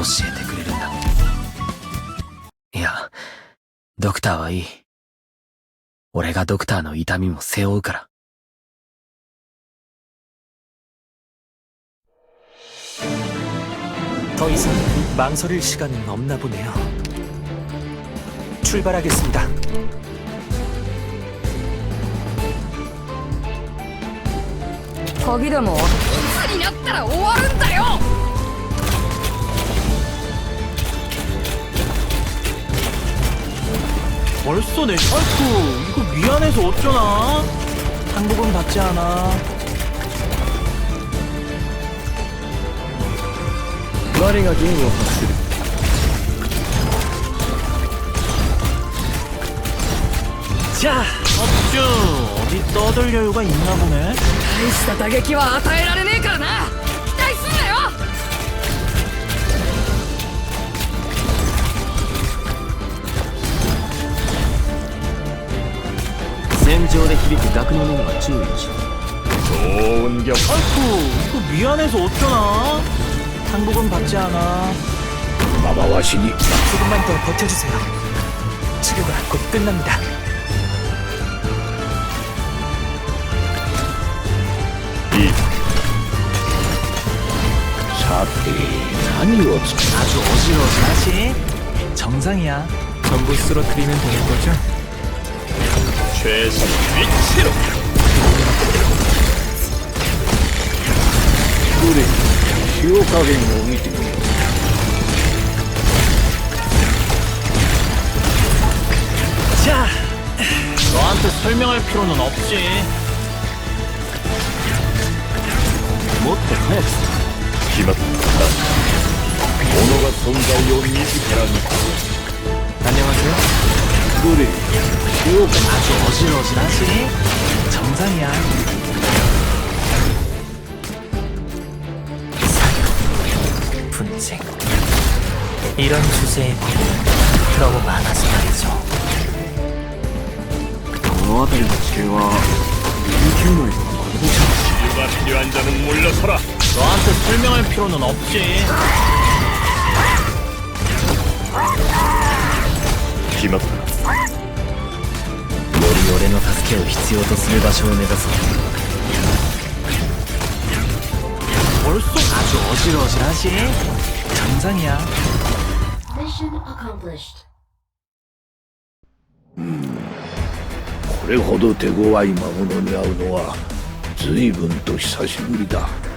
教えてくれるんだ。いや、ドクターはいい。俺がドクターの痛みも背負うから。 더 이상 망설일 시간은 없나 보네요. 출발하겠습니다. 鍵でもいつになったら終わるんだよ 벌써 내 아이쿠 이거 미안해서 어쩌나? 한국은 받지 않아. 我が弦を発する。 자, 업주 어디 떠들 여유가 있나 보네. 大した打撃は与えられねえからな 지리지 나그네는 맞지 좋은 격. 아이쿠 이거 미안해서 어쩌나? 항복은 받지 않아. 마마와시니. 조금만 더 버텨주세요. 치료가 곧 끝납니다. 이. 사태 아니요 아주 어지러워 다시. 정상이야. 전부 쓰러뜨리면 되는 거죠? 최선 위치로 그래塩加減を見てみよう 자, 너한테 설명할 필요는 없지. もっと早く決まった物が存在を自らに 안녕하세요. くれ塩加 아주 어질어질하시 정상이야. 사유, 분쟁. 이런 주제의 고민은 너무 많아서 말이죠. この辺りの地形は琉球の絵とまるで 치유가 필요한 자는 물러서라 너한테 설명할 필요는 없지. けを必要とする場所を目指すこれほど手強い魔物に会うのは随分と久しぶりだ。